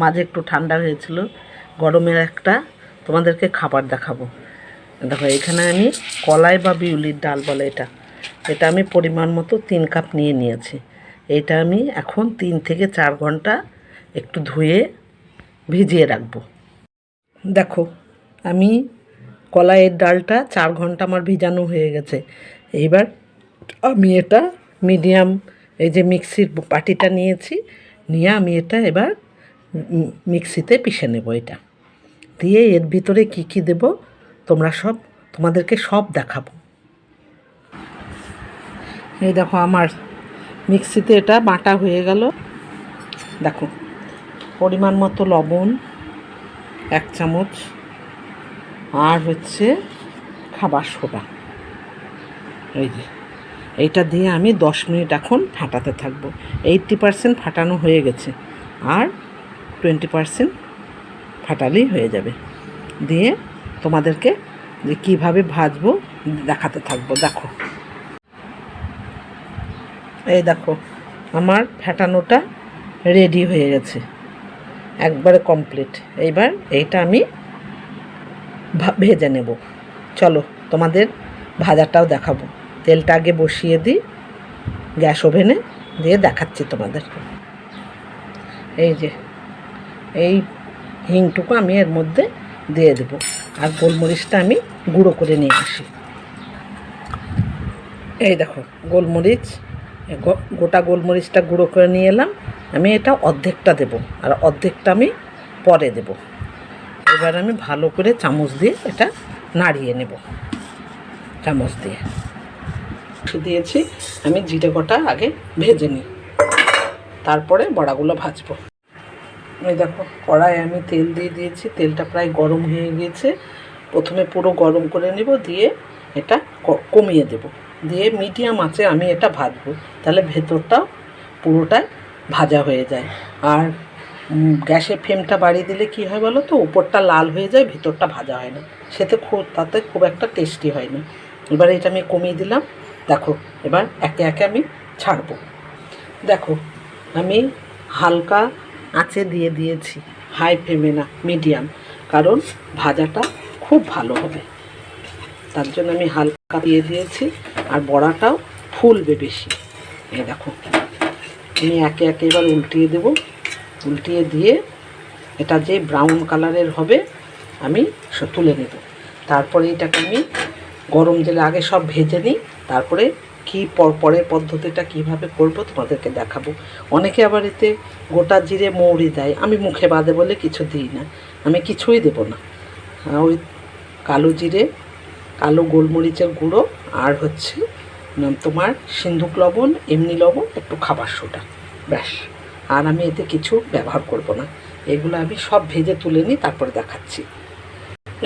মাঝে একটু ঠান্ডা হয়েছিল, গরমের একটা তোমাদেরকে খাবার দেখাবো। দেখো, এখানে আমি কলাই বা বিউলির ডাল বলে এটা। এটা আমি পরিমাণ মতো তিন কাপ নিয়ে নিয়েছি। এটা আমি এখন তিন থেকে চার ঘণ্টা একটু ধুয়ে ভিজিয়ে রাখব। দেখো, আমি কলাইয়ের ডালটা চার ঘণ্টা আমার ভিজানো হয়ে গেছে। এইবার আমি এটা মিডিয়াম, এই যে মিক্সির বাটিটা নিয়েছি, নিয়ে আমি এটা এবার মিক্সিতে পিষে নেব এটা। দিয়ে এর ভিতরে কি কি দেব? তোমরা সব, তোমাদেরকে সব দেখাবো। এই দেখো আমার মিক্সিতে এটা বাটা হয়ে গেল। দেখো, পরিমাণ মতো লবণ, এক চামচ, আর হচ্ছে খাবার সোডা। এই যে, এইটা দিয়ে আমি দশ মিনিট এখন ফাটাতে থাকব। এইটটি পারসেন্ট ফাটানো হয়ে গেছে। আর টোয়েন্টি পারসেন্ট ফাটালেই হয়ে যাবে। দিয়ে তোমাদেরকে যে কীভাবে ভাজবো দেখাতে থাকব, দেখো। এই দেখো, আমার ফ্যাটানোটা রেডি হয়ে গেছে। একবারে কমপ্লিট এইবার এইটা আমি ভেজে নেব। চলো, তোমাদের ভাজাটাও দেখাবো। তেলটা আগে বসিয়ে দিই, গ্যাস ওভেনে দিয়ে দেখাচ্ছি তোমাদের এই যে এই হিংটুকু আমি এর মধ্যে দিয়ে দেবো। আর গোলমরিচটা আমি গুঁড়ো করে নিয়ে আসি। এই দেখো, গোলমরিচ গোটা গোলমরিচটা গুঁড়ো করে নিয়ে এলাম। আমি এটা অর্ধেকটা দেবো আর অর্ধেকটা আমি পরে দেব। এবার আমি ভালো করে চামচ দিয়ে এটা নাড়িয়ে নেব। চামচ দিয়ে। দিয়েছি, আমি জিরে গোটা আগে ভেজে নিই। তারপরে বড়াগুলো ভাজবো। এই দেখো কড়াই আমি তেল দিয়ে দিয়েছি। তেলটা প্রায় গরম হয়ে গিয়েছে প্রথমে পুরো গরম করে নেব, দিয়ে এটা কমিয়ে দেব। দিয়ে মিডিয়াম আঁচে আমি এটা ভাজবো। তাহলে ভেতরটাও পুরোটাই ভাজা হয়ে যায়। আর গ্যাসের ফ্লেমটা বাড়িয়ে দিলে কি হয় বলো তো? উপরটা লাল হয়ে যায়, ভেতরটা ভাজা হয় না। সেতে খুব, তাতে খুব একটা টেস্টি হয় না। এবার এটা আমি কমিয়ে দিলাম। দেখো, এবার একে একে আমি ছাড়বো। দেখো, আমি হালকা আঁচে দিয়ে দিয়েছি। হাই ফ্লেমে না মিডিয়াম কারণ ভাজাটা খুব ভালো হবে। তার জন্য আমি হালকা দিয়ে দিয়েছি, আর বড়াটাও ফুলবে বেশি। এই দেখো, আমি একে একে এবার উল্টিয়ে দেব। উল্টিয়ে দিয়ে এটা যে ব্রাউন কালারের হবে, আমি তুলে নেব। তারপরে এটাকে আমি গরম জলে আগে সব ভেজে নিই, তারপরে কী পর, পরের পদ্ধতিটা কীভাবে করব তোমাদেরকে দেখাবো। অনেকে আবার এতে গোটা জিরে মৌরি দেয়, আমি মুখে বাদে বলে কিছু দিই না, আমি কিছুই দেব না। ওই কালো জিরে, কালো গোলমরিচের গুঁড়ো, আর হচ্ছে তোমার সিন্ধুক লবণ, এমনি লবণ, একটু খাবার সোডা, ব্যাস। আর আমি এতে কিছু ব্যবহার করব না। এগুলো আমি সব ভেজে তুলে নিই, তারপরে দেখাচ্ছি।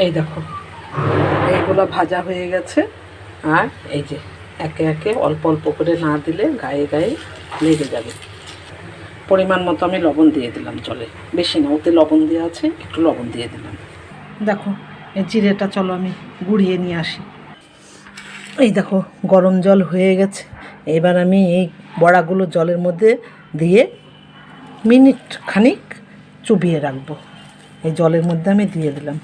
এই দেখো, এইগুলো ভাজা হয়ে গেছে, আর এই যে একে একে অল্প অল্প করে না দিলে গায়ে গায়ে লেগে যাবে। পরিমাণ মতো আমি লবণ দিয়ে দিলাম জলে। বেশি না, ওতে লবণ দেওয়া আছে, একটু লবণ দিয়ে দিলাম। দেখো, এই জিরেটা চলো আমি গুঁড়িয়ে নিয়ে আসি। এই দেখো, গরম জল হয়ে গেছে। এবার আমি এই বড়াগুলো জলের মধ্যে দিয়ে মিনিট খানিক চুবিয়ে রাখব। এই জলের মধ্যে আমি দিয়ে দিলাম।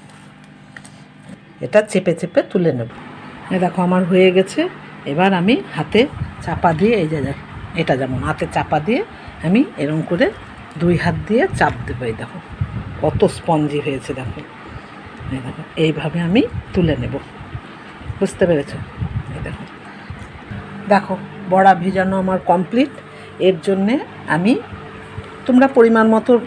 এটা চেপে চেপে তুলে নেব। এ দেখো, আমার হয়ে গেছে। এবার আমি হাতে চাপা দিয়ে এই যে এটা যেমন হাতে চাপা দিয়ে আমি এরকম করে দুই হাত দিয়ে চাপ দেবো, এই দেখো। কত স্পঞ্জি হয়েছে, দেখো। এই দেখো, এইভাবে আমি তুলে নেব। বুঝতে পেরেছ? এই দেখো। দেখো, বড়া ভেজানো আমার কমপ্লিট এর জন্যে আমি তোমরা পরিমাণ মতো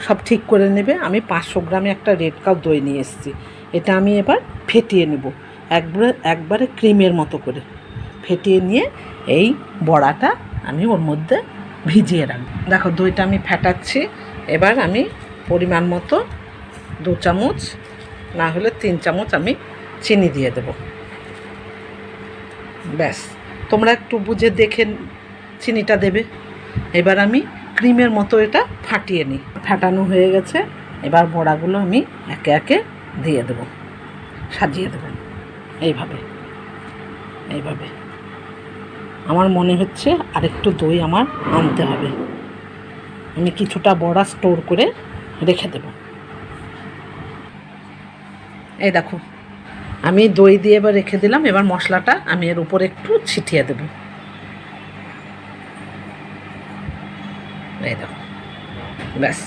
সব ঠিক করে নেবে। আমি পাঁচশো গ্রামে একটা রেড কাপ দই নিয়ে এসেছি। এটা আমি এবার ফেটিয়ে নেব। একবারে একবারে ক্রিমের মতো করে। ফেটিয়ে নিয়ে এই বড়াটা আমি ওর মধ্যে ভিজিয়ে রাখব। দেখো দইটা আমি ফেটাচ্ছি। এবার আমি পরিমাণ মতো দু চামচ, না হলে তিন চামচ আমি চিনি দিয়ে দেবো। ব্যাস, তোমরা একটু বুঝে দেখে চিনিটা দেবে। এবার আমি ক্রিমের মতো এটা ফাটিয়ে নিই। ফাটানো হয়ে গেছে। এবার বড়াগুলো আমি একে একে দিয়ে দেবো। সাজিয়ে দেবো। এইভাবে এইভাবে। আমার মনে হচ্ছে আরেকটু দই আমার আনতে হবে। আমি কিছুটা বড়া স্টোর করে রেখে দেব। এই দেখো, আমি দই দিয়ে এবার রেখে দিলাম। এবার মশলাটা আমি এর উপরে একটু ছিটিয়ে দেব। এই দেখো, ব্যাস।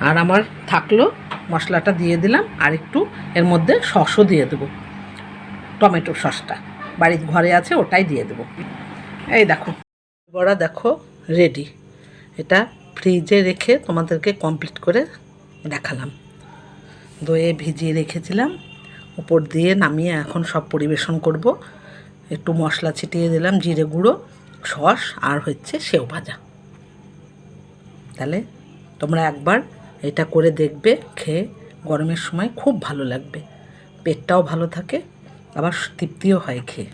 আর আমার থাকল, মশলাটা দিয়ে দিলাম। আর একটু এর মধ্যে সসও দিয়ে দেবো, টমেটো সসটা। বাড়ির ঘরে আছে, ওটাই দিয়ে দেবো। এই দেখো, বড়া দেখো রেডি এটা ফ্রিজে রেখে তোমাদেরকে কমপ্লিট করে দেখালাম। দইয়ে ভিজিয়ে রেখেছিলাম, উপর দিয়ে নামিয়ে এখন সব পরিবেশন করব। একটু মশলা ছিটিয়ে দিলাম, জিরে গুঁড়ো, সস, আর হচ্ছে সেও ভাজা। তাহলে তোমরা একবার এটা করে দেখবে, খেয়ে গরমের সময় খুব ভালো লাগবে। পেটটাও ভালো থাকে আবার তৃপ্তিও হয় খেয়ে।